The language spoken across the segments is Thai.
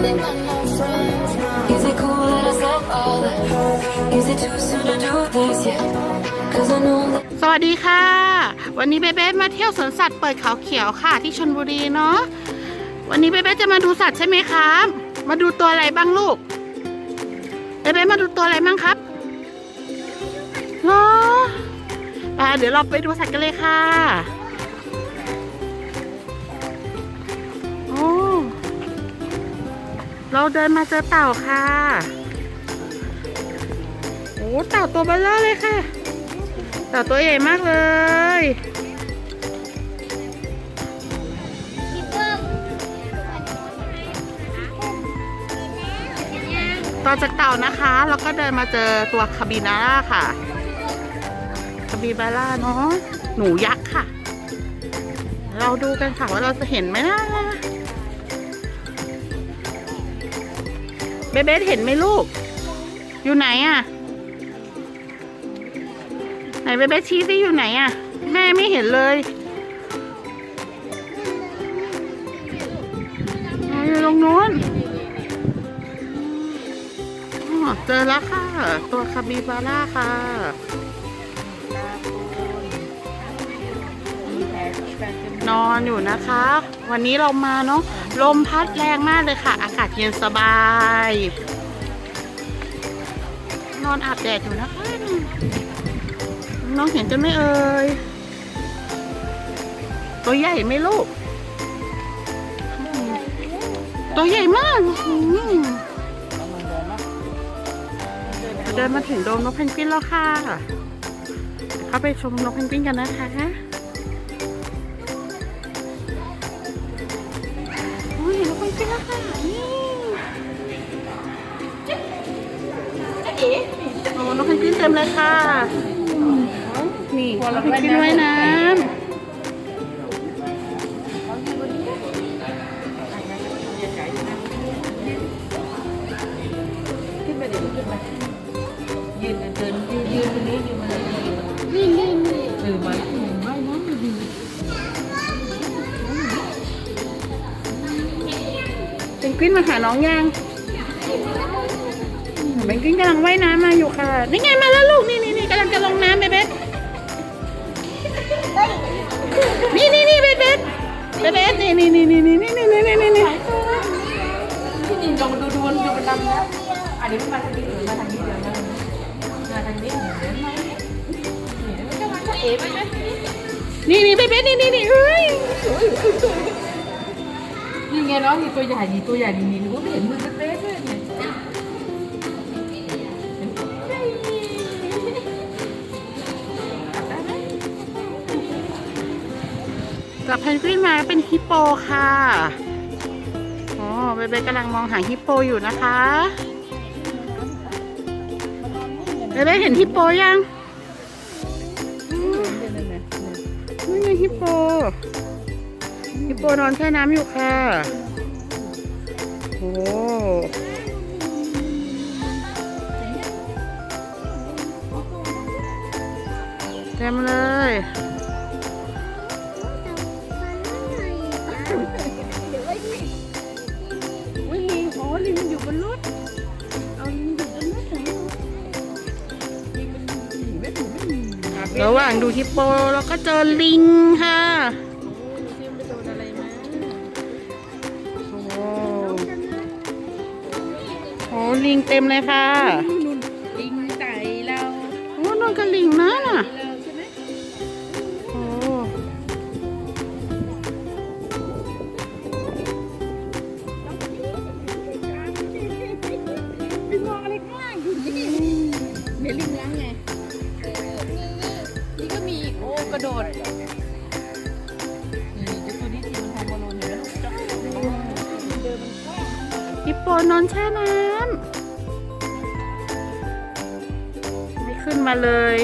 Is it cool that I said all that? Is it too soon to do this yet? Cause I know that. สวัสดีค่ะ วันนี้เบเบ้มาเที่ยวสวนสัตว์เปิดเขาเขียวค่ะ ที่ชลบุรีเนาะ วันนี้เบเบ้จะมาดูสัตว์ใช่ไหมครับ มาดูตัวอะไรบ้างลูก เบเบ้มาดูตัวอะไรบ้างครับเหรออ่าเดี๋ยวเราไปดูสัตว์กันเลยค่ะ เราเดินมาเจอเต่าค่ะโอ้เต่าตัวเบลเลอร์เลยค่ะ เต่าตัวใหญ่มากเลยต่อจากเต่านะคะเราก็เดินมาเจอตัวคาบินาร่าค่ะคาบิบาร่าเนาะหนูยักษ์ค่ะ เราดูกันค่ะว่าเราจะเห็นไหมนะ เบเบสเห็นไหมลูก อยู่ไหนอะไหนเบเบ้ชี้สิอยู่ไหนอะ่ะแม่ไม่เห็นเลยอ๋ออยู่ตรงนู้นเจอแล้วค่ะ ตัวคาบิบาร่าค่ะนอนอยู่นะคะ วันนี้เรามาเนาะ ลมพัดแรงมากเลยค่ะ อากาศเย็นสบาย นอนอาบแดดอยู่นะคะน้องเห็นจะไม่เอ่ยตัวใหญ่ไหมลูก ตัวใหญ่มากเดินมาถึงโดมนกเพนกวินแล้วค่ะ เข้าไปชมนกเพนกวินกันนะคะ กเพนกวินแล้วค่ะนี่โอ้นกเพนกวินเต็มเลยค่ะ นี่นกเพนกวินว่ายน้ำขึ้นไปเดี๋ยวขึ้นไปยืนเดินยืนยืนตรงนี้ยืนมาเลยเออมาว่า กวินมาหาน้องยังเพนกวินกำลังว่ายน้ำมาอยู่ค่ะ นี่ไงมาแล้วลูก นี่นี่นี่กำลังจะลงน้ำเบเบนี่นี่นี่เบเบสเบเบสนี่นี่นี่นี่นี่นี่นี่นี่นี่นี่ที่นี่ลองดูดูดูมันดำแล้วอันนี้มันมาทางนี้หรือมาทางนี้เดี๋ยวมามาทางนี้เห็นไหมเห็นไหมก็มันก็เอ๋ไปไหมนี่นี่เบเบสนี่นี่นี่เฮ้ยนี่ ไงน้องนี่ตัวใหญ่นี่ตัวใหญ่นี่นี่หนูไม่เห็นมือเล็กๆเลยเนี่ยกับเพนกวินมาเป็นฮิปโปค่ะอ๋อเบเบสกำลังมองหาฮิปโปอยู่นะคะเบเบสเห็นฮิปโปยังนี่ไงฮิปโป ฮิปโปนอนแช่น้ำอยู่ค่ะ โอ้เต็มเลยอุ้ยลิงอ๋อลิงมันอยู่บนรถ เอาลิงอยู่บนรถไหนระหว่างดูฮิปโปเราก็เจอลิงค่ะ โอ้ลิงเต็มเลยค่ะนุ่นลิงไต่เราโอ้นอนกับลิงนะน่ะเราใช่ไหมโอ้ลิงมองอะไรข้างล่างอยู่นี่เดี๋ยวลิงล้างไงนี่ก็มีอีกโอ้กระโดดนี่เดี๋ยวตัวนี้ที่มันทำบอลลูนเห็นไหมลูกจ๊อกเดินมันกว้างฮิปโปนอนแช่น้ำ มาเลย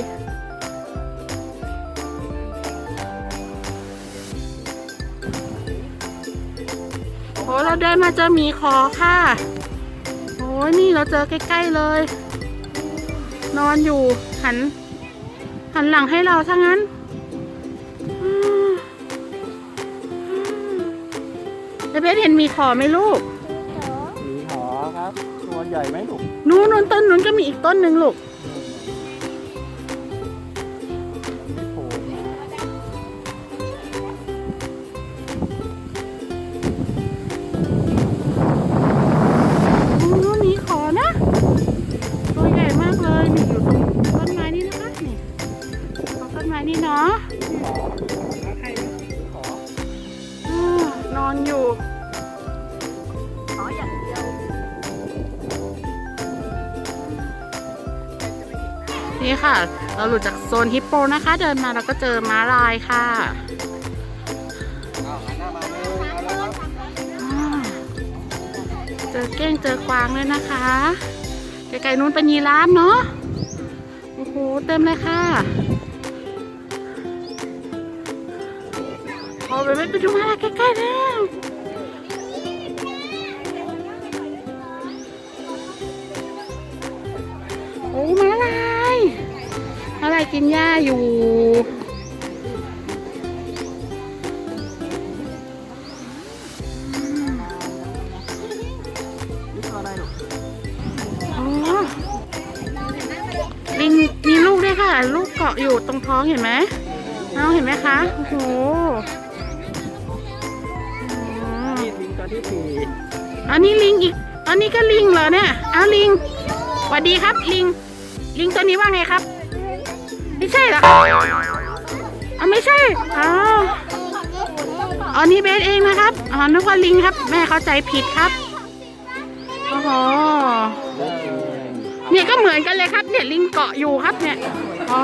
โอ้เราเดินมาเจอหมีขอค่ะ โอ้ยนี่เราเจอใกล้ๆเลย นอนอยู่หัน หันหลังให้เราถ้างั้นอืมอืมเบสเห็นหมีขอไหมลูกมีขอครับ ตัวใหญ่ไหมลูก นู้นนนต้นนู้นก็มีอีกต้นหนึ่งลูก นไม้นี่เนาะขออนอนอยู่อ๋ออย่างเดียว นี่ค่ะ เราหลุดจากโซนฮิปโปนะคะ เดินมาเราก็เจอม้าลายค่ะเอาหันหน้ามาเลยเอาแล้วครับอ่าเจอเก้งเจอกวางเลยนะคะ ไกลๆนู้นเป็นยีราฟเนาะ โอ้โห เต็มเลยค่ะ พอไปไม่ไปดูมาใกล้ๆแล้วโอ้มาลายมาลายกินหญ้าอยู่นี่ตัวอะไรลูกอ๋อลิงมีลูกด้วยค่ะ ลูกเกาะอยู่ตรงท้องเห็นไหมน้องเห็นไหมคะ โอ้โห ตัวที่สี่อันนี้ลิงอีก อันนี้ก็ลิงเหรอเนี่ยเอาลิงสวัสดีครับลิง ลิงตัวนี้ว่าไงครับ ไม่ใช่เหรอครับอ๋อไม่ใช่อ๋ออันนี้เบสเองนะครับอ๋อนึกว่าลิงครับ แม่เข้าใจผิดครับโอ้โหเนี่ยก็เหมือนกันเลยครับ เนี่ยลิงเกาะอยู่ครับเนี่ยอ๋อ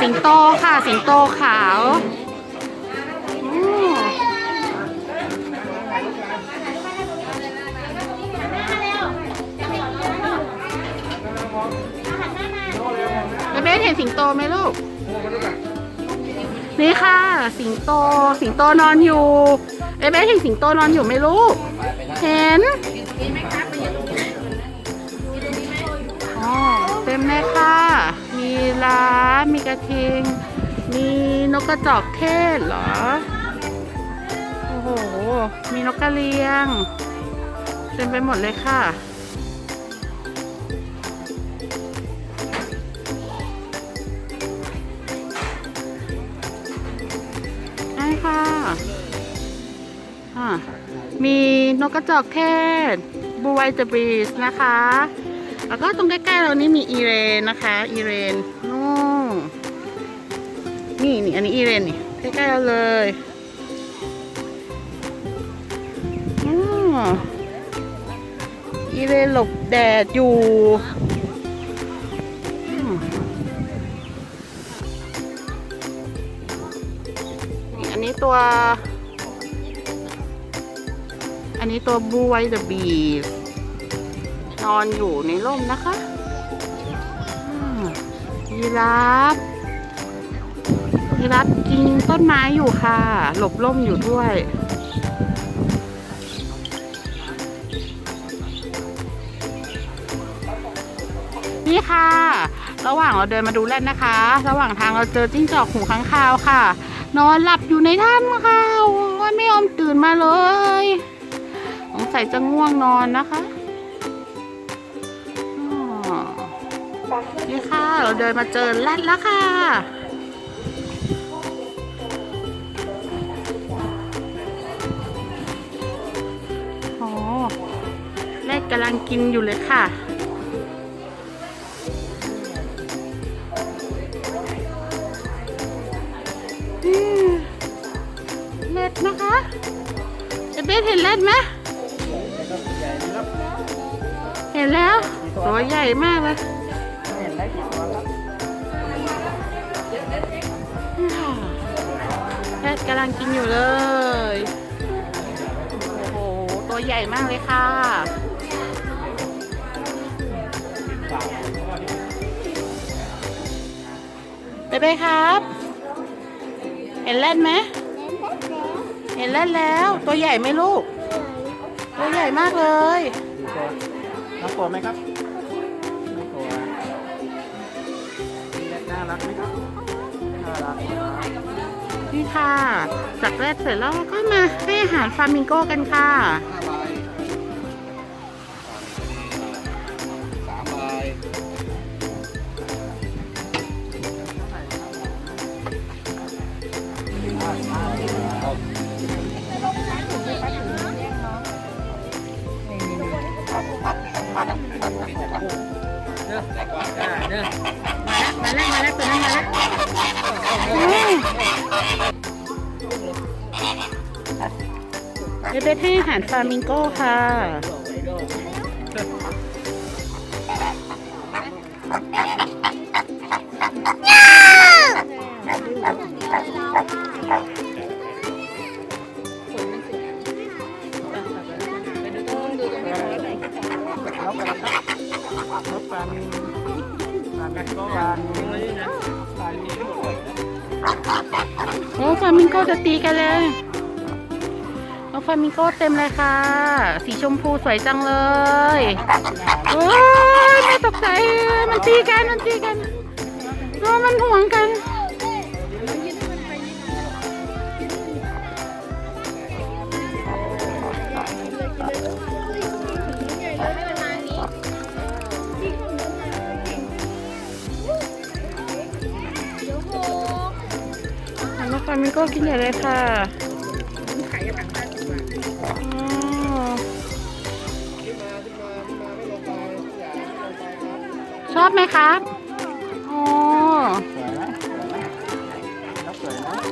สิงโตค่ะ สิงโตขาว เห็นสิงโตไหมลูก นี่ค่ะ สิงโต สิงโตนอนอยู่ เอยเบสเห็นสิงโตนอนอยู่ไหมลูก เห็นอ๋อเต็มเลยค่ะ มีลามีกระทิง มีนกกระจอกเทศเหรอ โอ้โห มีนกกระเรียง เต็มไปหมดเลยค่ะ มีนกกระจอกเทศบูไวเดอะบีสนะคะ แล้วก็ตรงใกล้ๆเรานี่มีอีเรนนะคะ อีเรนนู่นนี่นี่อันนี้อีเรนนี่ใกล้ๆเราเลยอ๋ออีเรนหลบแดดอยู่นี่อันนี้ตัว อันนี้ตัวบูไวเดอะบีนอนอยู่ในร่มนะคะยีราฟยีราฟกินต้นไม้อยู่ค่ะ หลบร่มอยู่ด้วยนี่ค่ะ ระหว่างเราเดินมาดูแรดนะคะ ระหว่างทางเราเจอจิ้งจอกหูค้างคาวค่ะ นอนหลับอยู่ในถ้ำค่ะโอ้ยไม่ยอมตื่นมาเลย สงสัยจะง่วงนอนนะคะนี่ค่ะ เราเดินมาเจอแรดแล้วค่ะ โอ้แรดกำลังกินอยู่เลยค่ะอืมเล็ดนะคะเอเบสเห็นเล็ดไหม ห็นแล้วตัวใหญ่มากเลยเห็นได้กี่ตัวครับแพทย์กำลังกินอยู่เลย โอ้โห ตัวใหญ่มากเลยค่ะเบเบ้ครับ เห็นแรดไหม เห็นแรดแล้ว ตัวใหญ่ไหมลูก ตัวใหญ่มากเลย กี่ตัวน้องกลัวไหมครับ ไม่กลัวมีแรดน่ารักไหมครับ น่ารักนี่ค่ะจากแรกเสร็จแล้วก็มาให้อาหารฟามิงโกกันค่ะ เบเบให้อาหารฟลามิงโก้ค่ะไปดูตรงนู้นดูตรงนี้นกอะไรครับนกปลานิลปลานิลปลานิลปลานิลโอ้ฟลามิงโก้จะตีกันเลย โอ้ฟามิงโก้เต็มเลยค่ะ สีชมพูสวยจังเลยโอ้ยไม่ตกใจมันตีกันมันตีกันโอ้มันห่วงกันหันมาฟามิงโก้กินใหญ่เลยค่ะอ๋อ ชอบไหมครับอ๋อสวยไหมสวยไหมสวยไห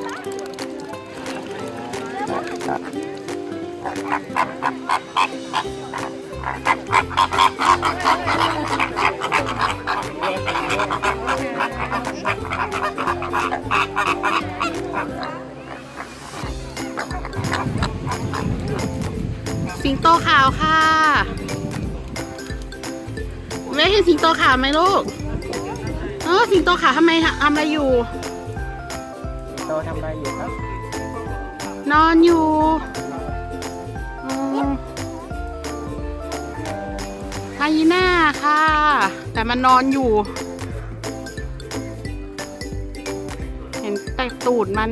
โตขาวค่ะเว้ยเห็นสิงโตขาวไหมลูก เออสิงโตขาวทำไมทำอะไรอยู่ โตทำอะไรอยู่ครับ นอนอยู่อืมไฮยีน่าค่ะ แต่มันนอนอยู่ เห็นแต่ตูดมัน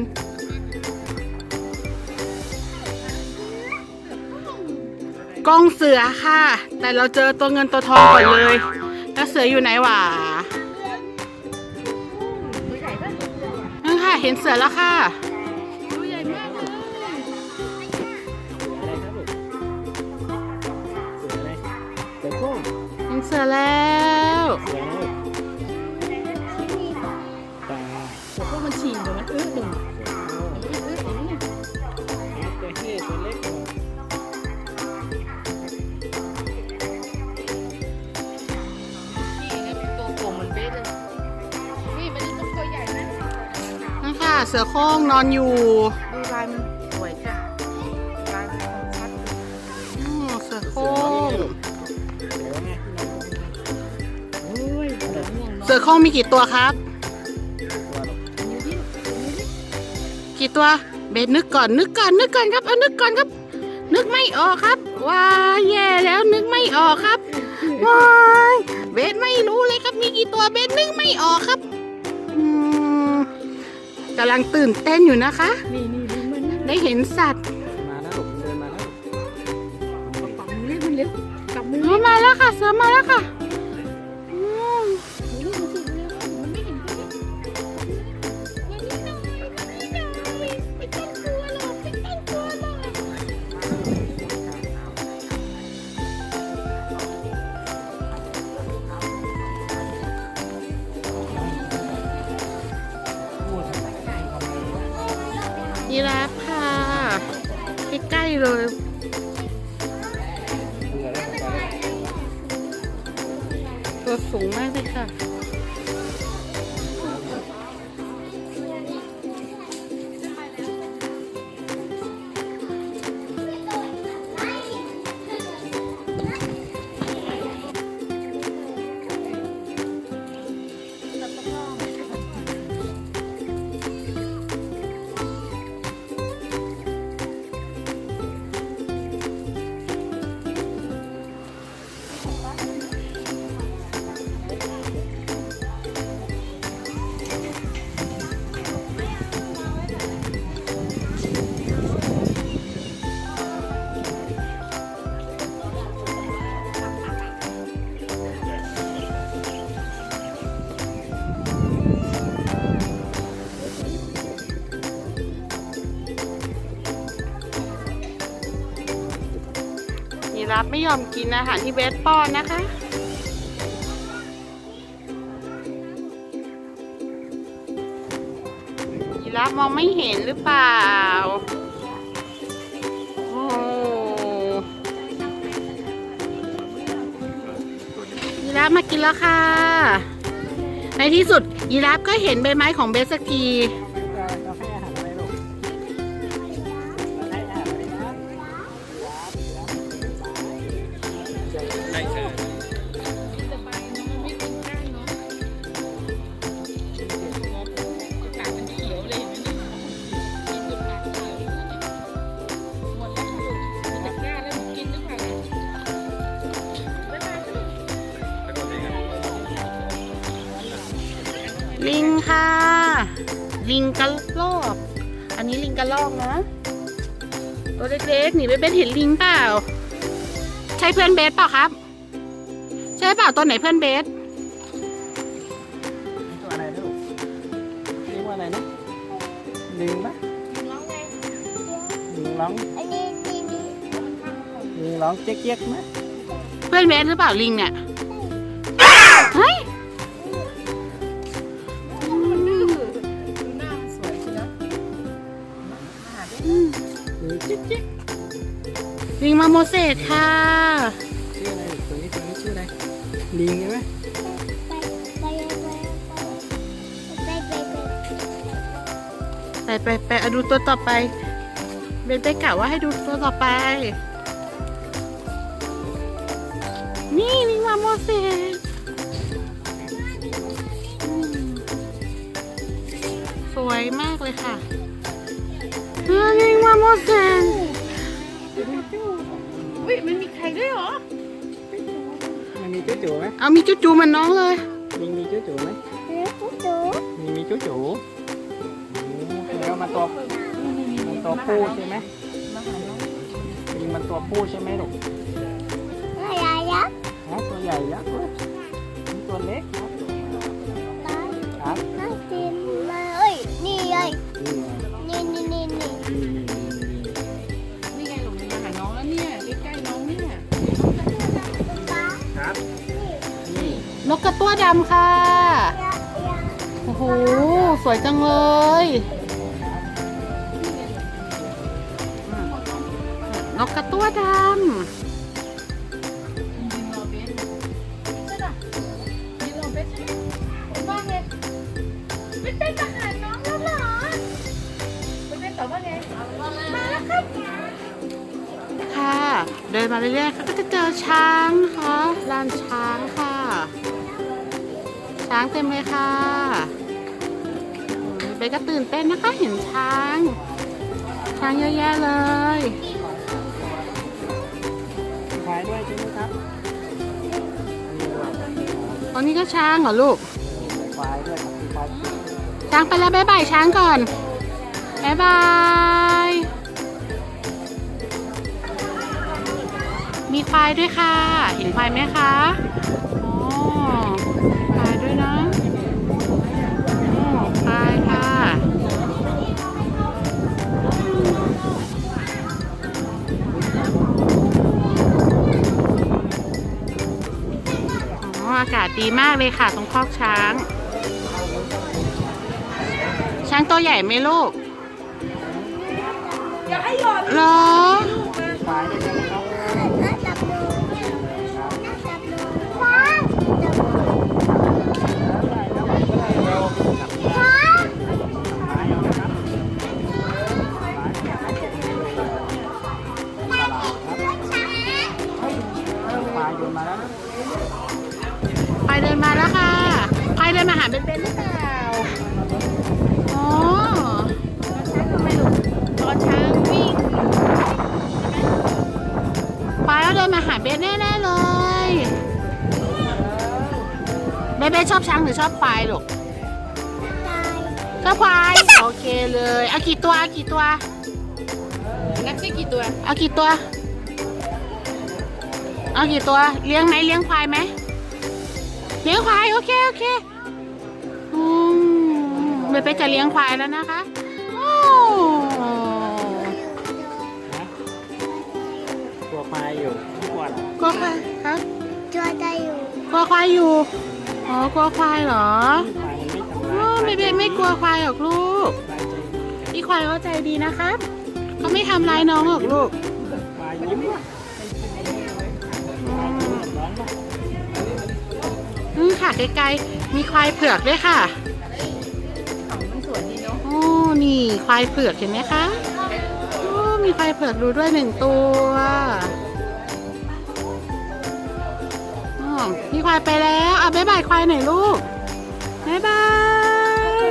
กล้องเสือค่ะ แต่เราเจอตัวเงินตัวทองก่อนเลย แล้วเสืออยู่ไหนวะนั่นค่ะ เห็นเสือแล้วค่ะอะไรครับลูกเสืออะไรเสือโคร่งเห็นเสือแล้ว เสือโคร่งนอนอยู่ดูลายมันสวยจ้ะลายมันชัดอืมเสือโคร่งเสือไงโอ้ยเสือง่วงนอนเสือโคร่งมีกี่ตัวครับตัวหรอกนิ้วดิ้นนิ้วดิ้นกี่ตัว เบสนึกก่อนนึกก่อนนึกก่อนครับเอานึกก่อนครับ นึกไม่ออกครับว้ายแย่แล้วนึกไม่ออกครับว้ายเบสไม่รู้เลยครับมีกี่ตัวเบสนึกไม่ออกครับอืม กำลังตื่นเต้นอยู่นะคะ นี่นี่นี่มันนะได้เห็นสัตว์มาแล้วลูกเดินมาแล้วลูกปังเล็บมันเล็บกลับมือ เสือมาแล้วค่ะ เสือมาแล้วค่ะ ยีราฟค่ะใกล้ๆเลยตัวสูงมากเลยค่ะ ไม่ยอมกินอาหารที่เบสป้อนนะคะ ยีราฟมองไม่เห็นหรือเปล่า โอ้ยีราฟมากินแล้วค่ะ ในที่สุดยีราฟก็เห็นใบไม้ของเบสสักที ลิงกระลอก อันนี้ลิงกระลอกนะตัวเล็กๆนี่เบสเห็นลิงเปล่า ใช่เพื่อนเบสเปล่าครับ ใช่เปล่าตัวไหนเพื่อนเบสตัวอะไรลูกเรียกว่าอะไรนะลิงปะลิงร้องลิงร้องเจ๊กๆไหมเพื่อนเบสหรือเปล่าลิงเนี่ย โมเสสค่ะ ชื่ออะไรตัวนี้ตัวนี้ชื่ออะไรลิงใช่ไหมไปไปไปเอาดูตัวต่อไปเบนไปกะว่าให้ดูตัวต่อไป นี่ลิงมาโมเสสสวยมากเลยค่ะเออลิงมาโมเสส ด้วยเหรอ มันมีจู๋จู๋ไหมเอามีจุจูๆมันน้องเลย ลิงมีจู๋จู๋ไหมมีมีจู๋จู๋แล้วมันตัวมันตัวผู้ใช่ไหมลิงมันตัวผู้ใช่ไหมลูกนะตัวใหญ่ยักษ์เลยนี่ตัวเล็กครับ นกกระตั้วดำค่ะ โอ้โห สวยจังเลยนกกระตั้วดยืนรอเบสใช่ป่ะยืนรอเบสใช่ไหมาเล้วเหรอเป็นเป็นตอบว่าไงมาแล้วครับำค่ะ เดินมาเรื่อยๆก็จะเจอช้างนะคะลานช้างค่ะ ช้างเต็มเลยค่ะอืมเบนก็ตื่นเต้นนะคะเห็นช้าง ช้างเยอะแยะเลยขายด้วยใช่ไหมครับอันนี้ด้วยตอนนี้ก็ช้างเหรอลูกควายด้วยครับควายช้างไปแล้วบ๊ายบายช้างก่อนบ๊ายบาย มีควายด้วยค่ะ เห็นควายไหมคะ อากาศดีมากเลยค่ะ ตรงคอกช้าง ช้างตัวใหญ่ไหมลูกยากให้หยอดเหรอควายด้วยใช่ไหมครับช้านะครับควายโยนมาแล้ว ไปเดินมาหาเบนเบนหรือเปล่า อ๋อทำไมลูกรอช้างวิ่งไปแล้วเดินมาหาเบนแน่ๆเลยเบนเบนชอบช้างหรือชอบควายลูก ชอบควาย โอเคเลย เอากี่ตัวเอากี่ตัว นักได้กี่ตัว เอากี่ตัว เอากี่ตัว เลี้ยงไหมเลี้ยงควายไหม เลี้ยงควาย โอเค โอเคอืม เบเป้จะเลี้ยงควายแล้วนะคะโอ้นะตัวควายอยู่ก่อนกลัวควายครับตัวได้อยู่กลัวควายอยู่ อ๋อกลัวควายเหรอควายมันไม่ทำร้ายโอ้เบเบ้ไม่กลัวควายหรอกลูกควายใจดีพี่ควายเขาใจดีนะครับเขาไม่ทำร้ายน้องหรอกลูกควายยิ้มควายยิ้มกับน้องป่ะอืมค่ะไกลๆมีควายเผือกด้วยค่ะ อ้นี่ควายเผือกเห็นไหมคะมีควายเผือกดูด้วยหนึ่งตัวมีควายไปแล้วอะบ๊ายบายควายหน่อยลูกบ๊ายบาย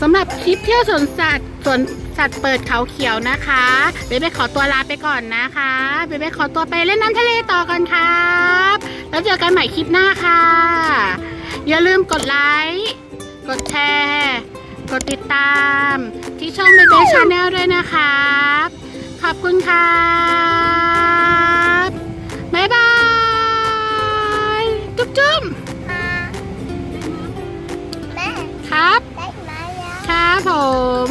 สำหรับคลิปเที่ยวสวนสัตว์สวนสัตว์เปิดเขาเขียวนะคะเบเบ้ขอตัวลาไปก่อนนะคะเบเบ้ขอตัวไปเล่นน้ำทะเลต่อกันครับ แล้วเจอกันใหม่คลิปหน้าค่ะ อย่าลืมกดไลค์ กดแชร์ กดติดตาม ที่ช่องเบเบ้ชาแนลด้วยนะครับ ขอบคุณครับบ๊ายบาย จุ๊บจุ๊บแม่ครับได้ไหมอะครับผม